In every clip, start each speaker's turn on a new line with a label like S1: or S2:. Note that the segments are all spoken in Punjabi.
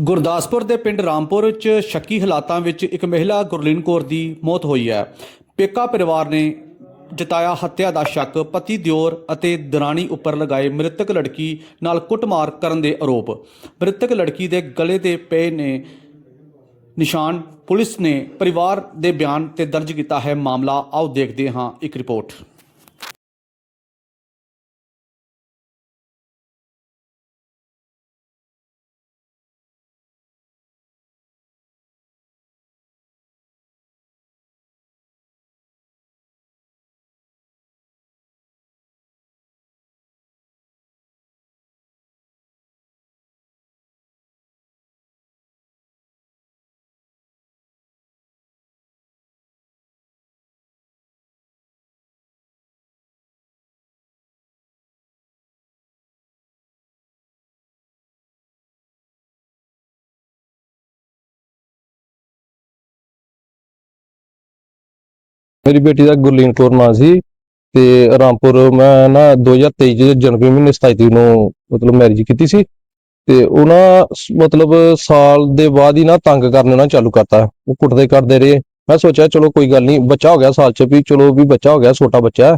S1: ਗੁਰਦਾਸਪੁਰ ਦੇ ਪਿੰਡ ਰਾਮਪੁਰ 'ਚ ਸ਼ੱਕੀ ਹਾਲਾਤਾਂ ਵਿੱਚ ਇੱਕ ਮਹਿਲਾ ਗੁਰਲੀਨ ਕੌਰ ਦੀ ਮੌਤ ਹੋਈ ਹੈ। ਪੇਕਾ ਪਰਿਵਾਰ ਨੇ ਜਤਾਇਆ ਹੱਤਿਆ ਦਾ ਸ਼ੱਕ, ਪਤੀ ਦਿਓਰ ਅਤੇ ਦਰਾਣੀ ਉੱਪਰ ਲਗਾਏ ਮ੍ਰਿਤਕ ਲੜਕੀ ਨਾਲ ਕੁੱਟਮਾਰ ਕਰਨ ਦੇ ਆਰੋਪ। ਮ੍ਰਿਤਕ ਲੜਕੀ ਦੇ ਗਲੇ ਤੇ ਪਏ ਨੇ ਨਿਸ਼ਾਨ। ਪੁਲਿਸ ਨੇ ਪਰਿਵਾਰ ਦੇ ਬਿਆਨ ਤੇ ਦਰਜ ਕੀਤਾ ਹੈ। ਮਾਮਲਾ ਆਓ ਦੇਖਦੇ ਹਾਂ। ਇੱਕ ਰਿਪੋਰਟ।
S2: ਮੇਰੀ ਬੇਟੀ ਦਾ ਗੁਰਲੀਨ ਕੌਰ ਨਾਂ ਸੀ ਤੇ ਰਾਮਪੁਰ ਮੈਂ ਨਾ 2023 ਦੇ ਜਨਵਰੀ ਮਹੀਨੇ 27 ਤਰੀਕ ਨੂੰ ਮਤਲਬ ਮੈਰਿਜ ਕੀਤੀ ਸੀ ਤੇ ਉਹਨਾਂ ਮਤਲਬ ਸਾਲ ਦੇ ਬਾਅਦ ਹੀ ਨਾ ਤੰਗ ਕਰਨਾ ਨਾ ਚਾਲੂ ਕਰਤਾ। ਉਹ ਕੁੱਟਦੇ ਕਰਦੇ ਰਹੇ। ਮੈਂ ਸੋਚਿਆ ਚਲੋ ਕੋਈ ਗੱਲ ਨਹੀਂ ਬੱਚਾ ਹੋ ਗਿਆ ਸਾਲ ਚ ਵੀ ਚਲੋ ਵੀ ਬੱਚਾ ਹੋ ਗਿਆ ਛੋਟਾ ਬੱਚਾ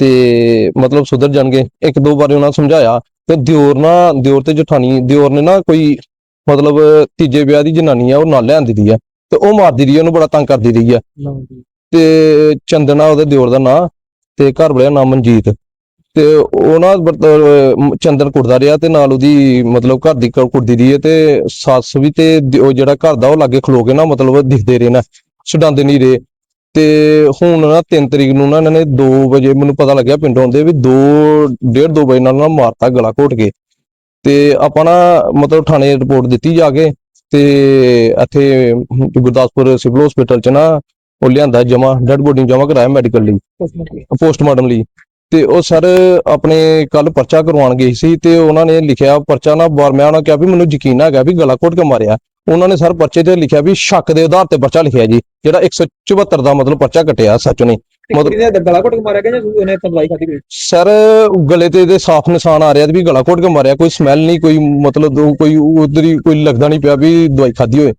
S2: ਤੇ ਮਤਲਬ ਸੁਧਰ ਜਾਣਗੇ। ਇੱਕ ਦੋ ਵਾਰੀ ਉਹਨਾਂ ਸਮਝਾਇਆ ਤੇ ਦਿਓਰ ਨਾ ਦਿਓਰ ਤੇ ਜਠਾਣੀ ਦਿਓਰ ਨੇ ਨਾ ਕੋਈ ਮਤਲਬ ਤੀਜੇ ਵਿਆਹ ਦੀ ਜਨਾਨੀ ਆ ਉਹ ਨਾਲ ਲਿਆਂਦੀ ਦੀ ਆ ਤੇ ਉਹ ਮਾਰਦੀ ਰਹੀ ਆ, ਉਹਨੂੰ ਬੜਾ ਤੰਗ ਕਰਦੀ ਰਹੀ ਆ। ਤੇ ਚੰਦਨਾ ਉਹਦੇ ਦਿਓਰ ਦਾ ਨਾਂ ਤੇ ਘਰ ਵਾਲਿਆ ਨਾਮ ਮਨਜੀਤ। ਤੇ ਉਹ ਨਾ ਚੰਦਨ ਕੁੱਟਦਾ ਰਿਹਾ ਤੇ ਨਾਲ ਉਹਦੀ ਮਤਲਬ ਘਰ ਦੀ ਕੁੱਟਦੀ ਰਹੀ ਤੇ ਸੱਸ ਵੀ ਤੇ ਉਹ ਜਿਹੜਾ ਘਰ ਦਾ ਉਹ ਲਾਗੇ ਖਲੋ ਕੇ ਨਾ ਮਤਲਬ ਦਿਖਦੇ ਰਹੇ ਨਾ, ਛਡਾਉਂਦੇ ਨਹੀਂ ਰਹੇ। ਤੇ ਹੁਣ ਨਾ 3 ਤਰੀਕ ਨੂੰ ਨਾ ਇਹਨਾਂ ਨੇ 2 ਵਜੇ ਮੈਨੂੰ ਪਤਾ ਲੱਗਿਆ ਪਿੰਡੋਂ ਆਉਂਦੇ ਵੀ 2 1:30 2 ਵਜੇ ਨਾਲ ਨਾ ਮਾਰਤਾ ਗਲਾ ਘੋਟ ਕੇ। ਤੇ ਆਪਾਂ ਨਾ ਮਤਲਬ ਥਾਣੇ ਰਿਪੋਰਟ ਦਿੱਤੀ ਜਾ ਕੇ ਤੇ ਇੱਥੇ ਗੁਰਦਾਸਪੁਰ ਸਿਵਲ ਹਸਪੀਟਲ ਚ ਨਾ ਉਹ ਲਿਆਂਦਾ ਜਮਾ ਡੈਡ ਬੋਡੀ ਜਮਾ ਕਰਾਇਆ ਮੈਡੀਕਲ ਲਈ ਪੋਸਟਮਾਰਟਮ ਲਈ। ਤੇ ਉਹ ਸਰ ਆਪਣੇ ਕੱਲ ਪਰਚਾ ਕਰਵਾਉਣ ਗਏ ਸੀ ਤੇ ਉਹਨਾਂ ਨੇ ਲਿਖਿਆ ਪਰਚਾ ਨਾ ਬਾਰ ਮੈਂ ਉਹਨਾਂ ਕਿਹਾ ਵੀ ਮੈਨੂੰ ਯਕੀਨ ਹੈਗਾ ਵੀ ਗਲਾ ਘੋਟ ਕੇ ਮਾਰਿਆ। ਉਹਨਾਂ ਨੇ ਸਰ ਪਰਚੇ ਤੇ ਲਿਖਿਆ ਵੀ ਸ਼ੱਕ ਦੇ ਆਧਾਰ ਤੇ ਪਰਚਾ ਲਿਖਿਆ ਜੀ ਜਿਹੜਾ 174 ਦਾ ਮਤਲਬ ਪਰਚਾ ਕੱਟਿਆ ਸੱਚ ਨੇ ਮਤਲਬ-
S3: ਗਲਾ ਘੁੱਟ ਕੇ ਮਾਰਿਆ ਗਿਆ ਜਾਂ ਉਹਨੇ ਤੰਗਲਾਈ ਖਾਦੀ
S2: ਸਰ ਗਲੇ ਤੇ ਇਹਦੇ ਸਾਫ਼ ਨਿਸ਼ਾਨ ਆ ਰਿਹਾ ਵੀ ਗਲਾ ਘੋਟ ਕੇ ਮਾਰਿਆ ਕੋਈ ਸਮੈਲ ਨਹੀਂ ਕੋਈ ਮਤਲਬ ਕੋਈ ਉਧਰ ਹੀ ਕੋਈ ਲੱਗਦਾ ਨਹੀਂ ਪਿਆ ਵੀ ਦਵਾਈ ਖਾਦੀ ਹੋਏ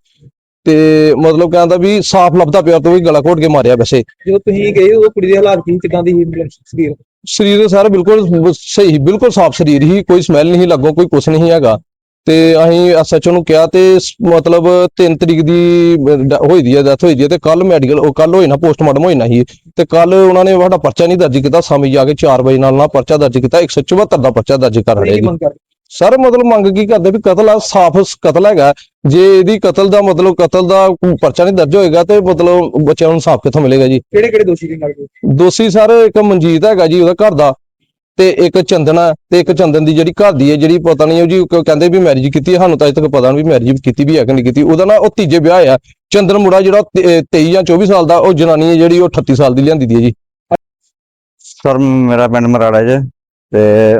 S2: ਤੇ ਮਤਲਬ ਕਹਿੰਦਾ ਵੀ ਸਾਫ਼ ਲੱਭਦਾ ਪਿਆ ਤੋਂ ਵੀ ਗਲਾ ਘੋਟ ਕੇ ਮਾਰਿਆ ਵੈਸੇ।
S3: ਜਦੋਂ ਤੁਸੀਂ ਗਏ ਉਹ ਕੁੜੀ ਦੇ ਹਾਲਾਤ ਕੀ ਕਿਦਾਂ ਦੀ ਸੀ? ਮਤਲਬ ਸਰੀਰ?
S2: ਸਰੀਰ ਸਾਰਾ ਬਿਲਕੁਲ ਸਹੀ ਬਿਲਕੁਲ ਸਾਫ਼ ਸਰੀਰ ਹੀ ਕੋਈ ਸਮੈਲ ਨਹੀਂ ਲੱਗੋ ਕੋਈ ਕੁਛ ਨਹੀਂ ਹੈਗਾ। ਤੇ ਅਸੀਂ ਐਸਐਚਓ ਨੂੰ ਕਿਹਾ ਤੇ ਮਤਲਬ 3 ਤਰੀਕ ਦੀ ਹੋਈ ਦੀ ਹੈ ਡੈਥ ਹੋਈ ਦੀ ਹੈ ਤੇ ਕੱਲ ਮੈਡੀਕਲ ਉਹ ਕੱਲ ਹੋਈ ਨਾ ਪੋਸਟਮਾਰਟਮ ਹੋਈ ਨਾ ਸੀ। ਤੇ ਕੱਲ ਉਹਨਾਂ ਨੇ ਸਾਡਾ ਪਰਚਾ ਨਹੀਂ ਦਰਜ ਕੀਤਾ ਸ਼ਾਮੀ ਜਾ ਕੇ 4 ਵਜੇ ਨਾਲ ਨਾ ਪਰਚਾ ਦਰਜ ਕੀਤਾ 174 ਦਾ ਪਰਚਾ ਦਰਜ ਕਰ ਰਹੇ ਜੀ। ਸਰ ਮਤਲਬ ਮੰਗ ਕੀ ਕਰਦੇ ਵੀ ਕਤਲ ਆ ਸਾਫ਼ ਕਤਲ ਹੈਗਾ। ਜੇ ਇਹਦੀ ਕਤਲ ਦਾ ਮਤਲਬ ਕਤਲ ਦਾ ਪਰਚਾ ਨਹੀਂ ਦਰਜ ਹੋਏਗਾ ਤੇ ਮਤਲਬ ਬੱਚਿਆਂ ਨੂੰ ਇਨਸਾਫ ਕਿੱਥੋਂ ਮਿਲੇਗਾ ਜੀ?
S3: ਕਿਹੜੇ ਕਿਹੜੇ ਦੋਸ਼ੀ ਦੇ ਨਾਲ ਕੋਈ?
S2: ਦੋਸ਼ੀ ਸਰ ਇੱਕ ਮਨਜੀਤ ਹੈਗਾ ਜੀ ਉਹਦਾ ਘਰ ਦਾ ਤੇ ਇੱਕ ਚੰਦਨਾ ਤੇ ਇੱਕ ਚੰਦਨ ਦੀ ਜਿਹੜੀ ਘਰ ਦੀ ਹੈ ਜਿਹੜੀ ਪਤਾ ਨਹੀਂ ਉਹ ਜੀ ਕਹਿੰਦੇ ਵੀ ਮੈਰਿਜ ਕੀਤੀ ਹੈ ਸਾਨੂੰ ਤਾਂ ਅਜੇ ਤੱਕ ਪਤਾ ਨਹੀਂ ਵੀ ਮੈਰਿਜ ਕੀਤੀ ਵੀ ਹੈ ਕਿ ਨਹੀਂ ਕੀਤੀ। ਉਹਦਾ ਨਾ ਉਹ ਤੀਜੇ ਵਿਆਹ ਆ। ਚੰਦਨ ਮੁੰਡਾ ਜਿਹੜਾ 23 ਜਾਂ 24 ਸਾਲ ਦਾ ਉਹ ਜਨਾਨੀ ਹੈ ਜਿਹੜੀ ਉਹ 38 ਸਾਲ ਦੀ ਲਿਆਂਦੀ ਦੀ ਹੈ ਜੀ।
S4: ਸਰ ਮੇਰਾ ਪਿੰਡ ਮਰਾੜਾ ਜੇ ਤੇ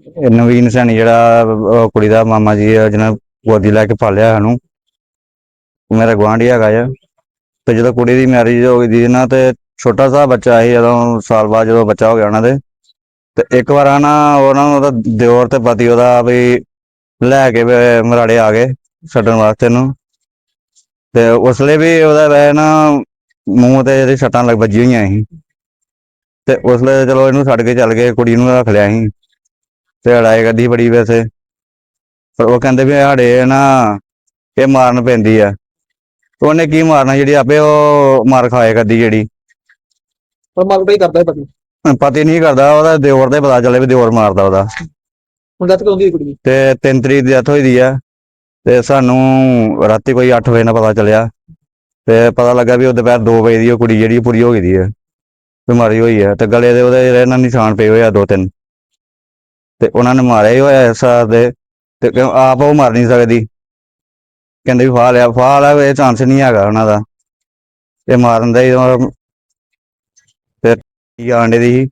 S4: ਇਹ ਨਵੀਨ ਸੈਣੀ ਜਿਹੜਾ ਉਹ ਕੁੜੀ ਦਾ ਮਾਮਾ ਜੀ ਆ, ਜਿਹਨੇ ਗੋਦੀ ਲੈ ਕੇ ਪਾਲਿਆ ਸਾਨੂੰ। ਉਹ ਮੇਰਾ ਗੁਆਂਢੀ ਹੈਗਾ ਆ। ਤੇ ਜਦੋਂ ਕੁੜੀ ਦੀ ਮੈਰਿਜ ਹੋ ਗਈ ਦੀ ਨਾ, ਤੇ ਛੋਟਾ ਸਾ ਬੱਚਾ ਸੀ, ਜਦੋਂ ਸਾਲ ਬਾਅਦ ਜਦੋਂ ਬੱਚਾ ਹੋ ਗਿਆ ਉਹਨਾਂ ਦੇ। ਤੇ ਇੱਕ ਵਾਰ ਨਾ ਉਹਨਾਂ ਨੂੰ ਉਹਦਾ ਦਿਓਰ ਤੇ ਪਤੀ ਉਹਦਾ ਵੀ ਲੈ ਕੇ ਮਰਾੜੇ ਆ ਗਏ ਛੱਡਣ ਵਾਸਤੇ ਨੂੰ। ਤੇ ਉਸ ਲਈ ਵੀ ਉਹਦਾ ਵੈ ਨਾ ਮੂੰਹ ਤੇ ਇਹਦੇ ਸੱਟਾਂ ਲੱਗ ਵੱਜੀ ਹੋਈਆਂ ਸੀ। ਤੇ ਉਸ ਲਈ ਚਲੋ ਇਹਨੂੰ ਛੱਡ ਕੇ ਚੱਲ ਗਏ, ਕੁੜੀ ਨੂੰ ਰੱਖ ਲਿਆ ਸੀ। ਤੇ ਲੜਾਈ ਕਰਦੀ ਬੜੀ ਵੈਸੇ। ਪਰ ਉਹ ਕਹਿੰਦੇ ਵੀ ਸਾਡੇ ਨਾ ਇਹ ਮਾਰਨ ਪੈਂਦੀ ਆ। ਉਹਨੇ ਕੀ ਮਾਰਨਾ ਜਿਹੜੀ ਆਪੇ ਉਹ ਮਾਰ ਖਾਏ ਕਰਦੀ ਜਿਹੜੀ।
S3: ਪਰ ਮੰਗ ਹੀ ਕਰਦਾ ਹੈ ਪਤੀ।
S4: ਪਤੀ ਨਹੀਂ ਕਰਦਾ ਉਹਦਾ ਦਿਓਰ ਦਾ ਹੀ ਪਤਾ ਚੱਲੇ ਵੀ ਦਿਓਰ ਮਾਰਦਾ ਉਹਦਾ।
S3: ਹੁਣ ਦੱਸ ਕਦੋਂ ਦੀ ਕੁੜੀ ਦੀ?
S4: ਤੇ 3 ਤਰੀਕ ਦੀ ਡੈਥ ਹੋਈ ਦੀ ਆ। ਤੇ ਸਾਨੂੰ ਰਾਤੀ ਕੋਈ 8 ਵਜੇ ਨਾਲ ਪਤਾ ਚੱਲਿਆ। ਤੇ ਪਤਾ ਲੱਗਾ ਵੀ ਉਹ ਦੁਪਹਿਰ 2 ਵਜੇ ਦੀ ਉਹ ਕੁੜੀ ਜਿਹੜੀ ਪੂਰੀ ਹੋ ਗਈ ਦੀ ਆ। ਬਿਮਾਰੀ ਹੋਈ ਆ ਤੇ ਗਲੇ ਦੇ ਉਹਦੇ ਜਿਹੜੇ ਨਾ ਨਿਸ਼ਾਨ ਪਏ ਹੋਏ ਆ ਦੋ ਤਿੰਨ। ਤੇ ਉਹਨਾਂ ਨੇ ਮਾਰਿਆ ਹੀ ਹੋਇਆ ਹਿਸਾਬ ਦੇ ਤੇ ਕਿਉਂ ਆਪ ਉਹ ਮਰ ਨਹੀਂ ਸਕਦੀ? ਕਹਿੰਦੇ ਵੀ ਫਾਹ ਲਿਆ ਫਾਹ ਲਿਆ ਇਹ ਚਾਂਸ ਨਹੀਂ ਹੈਗਾ ਉਹਨਾਂ ਦਾ। ਇਹ ਮਾਰਨ ਦਾ ਹੀ ਉਹ- ਤੇ ਕੀ ਆਂਡੇ ਦੀ ਸੀ?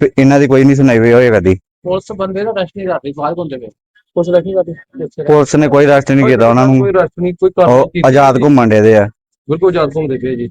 S4: ਤੇ ਇਹਨਾਂ ਦੀ ਕੋਈ ਨਹੀਂ ਸੁਣਾਈ ਹੋਈ ਹੋਏ ਕਦੀ
S3: ਪੁਲਿਸ ਬੰਦੇ ਦਾ ਰੈਸਟ ਨਹੀਂ ਕਰ ਰਹੀ ਬਾਹਰ ਘੁੰਮਦੇ ਪਏ। ਪੁਲਿਸ ਰੈਸਟ ਨਹੀਂ ਕਰਦੀ
S4: ਪੁਲਿਸ ਨੇ ਕੋਈ ਰੈਸਟ ਨਹੀਂ ਕੀਤਾ ਉਹਨਾਂ ਨੂੰ।
S3: ਕੋਈ ਰੈਸਟ ਨਹੀਂ ਕੋਈ
S4: ਉਹ ਆਜ਼ਾਦ ਘੁੰਮਣ ਦੇ ਦੇ ਆ।
S3: ਬਿਲਕੁਲ ਆਜ਼ਾਦ ਘੁੰਮਦੇ ਪਏ ਜੀ।